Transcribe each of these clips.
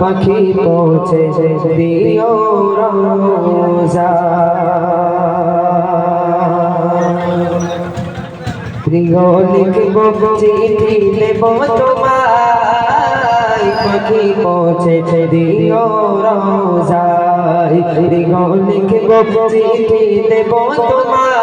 পাখি পৌঁছে দিও রোজা। প্রিয় লিখব চিঠি দেব তোমায় পাখি পৌঁছে দিও রোজায়। প্রিয় লিখব চিঠি দেব তোমায়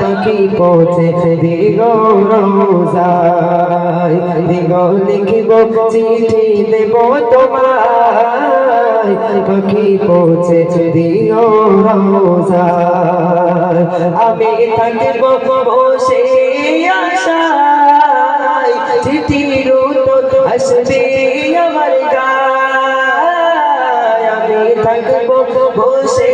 পাখি পৌঁছে দিও রোজায়। প্রিয় লিখব চিঠি দেব তোমায়। পাখি পৌঁছে দিও রোজায়। আমি থাকব বসে আশায়। চিঠির আসবে আমার গায়। আমি থাকব বসে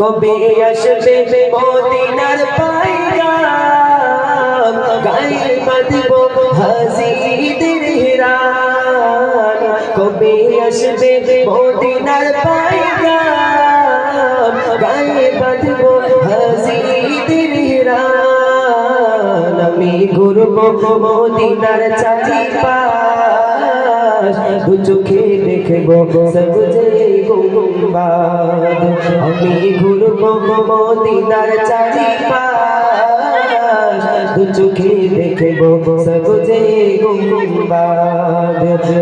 কবে আসবে মদিনার পাইগাম গায়ে বাঁধব হাজিদের হিরান কবে আসবে মদিনার পাইগাম গায়ে বাঁধব হাজিদের হিরান আমি ঘুরব মদিনার চারি পাশ দু চোখে দেখব। সবুজে গুম্বাদ আমি ঘুরব মদিনার চারি পাশ দু চোখে দেখব সবুজে গুম্বাদ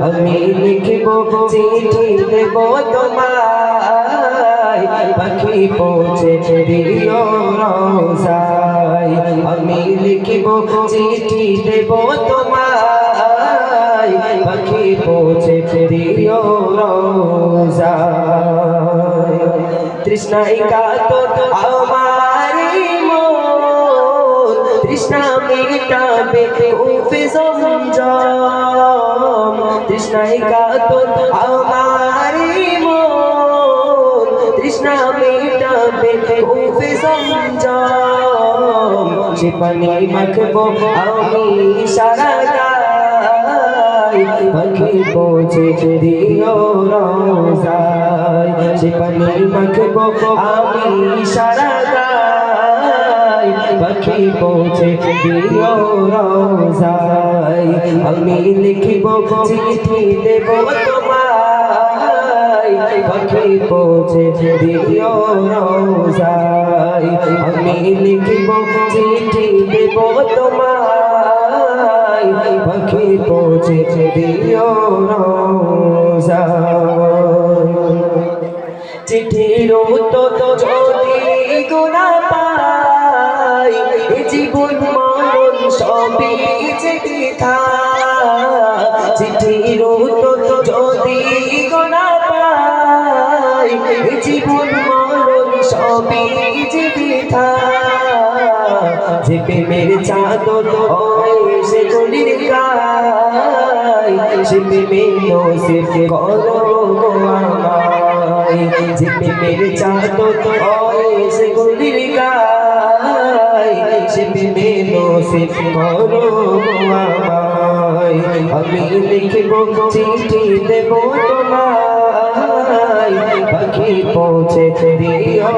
আমি লিখব চিঠি দেব তোমায়। পাখি পৌঁছে দিও রোজায় আমি লিখব চিঠি দেব তোমায়। পাখি পৌঁছে দিও রোজায়। তৃষ্ণাই কাতো আমারি মন তৃষ্ণা মিটাবে উফে জমজম। তৃষ্ণাই কাতো আমারি মন তৃষ্ণা মিটাবে উফে জমজম। সে পানি মাখবো আমি সারা পাখি পৌঁছে দিও রোজায় সে পানি মাখবো আমি সারা গায় পাখি পৌঁছে দিও রোজায় আমি লিখিব চিঠি দেব তোমায়। পাখি পৌঁছে দিও রোজায় আমি লিখিব চিঠি দেব তোমায়। পাখি পৌঁছে দিও রোজায় চিঠির তো যদি গুণা পাই জীবন মরণ সবই চিঠি চিঠির তো যদি গুণা পাই জীবন মরণ সবই চিঠি যে প্রেমের চাদর হয় সে গলির গায়। সে প্রেমের নসিব করো আমায় যে প্রেমের চাদর হয় সে গলির গায়। সে প্রেমের নসিব করো আমায় আমি লিখব চিঠি দেব তোমায়। পাখি পৌঁছে দিও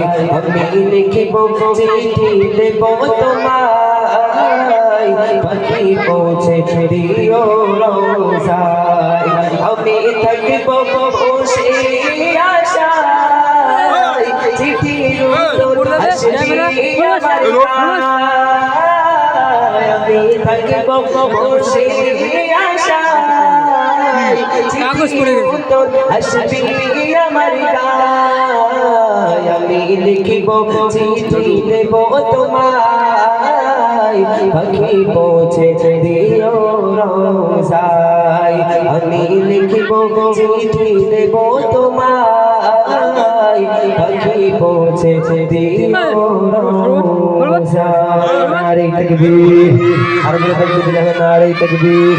রোজায় আমি লিখিব চিঠি দেব তোমায় পাখি পৌঁছে দিও রোজায় আমি থাকব বসে আশায় চিঠির আমি থাকব বসে আশায় কাগজ পড়ে গেছে। লিখিব চিঠি দেব তোমায় পাখি পৌঁছে দিও রোজায় আমি লিখিব চিঠি দেব তোমায় পাখি পৌঁছে দিও রোজায় নারে তকবীর আর বলে তকবীর নারে তকবীর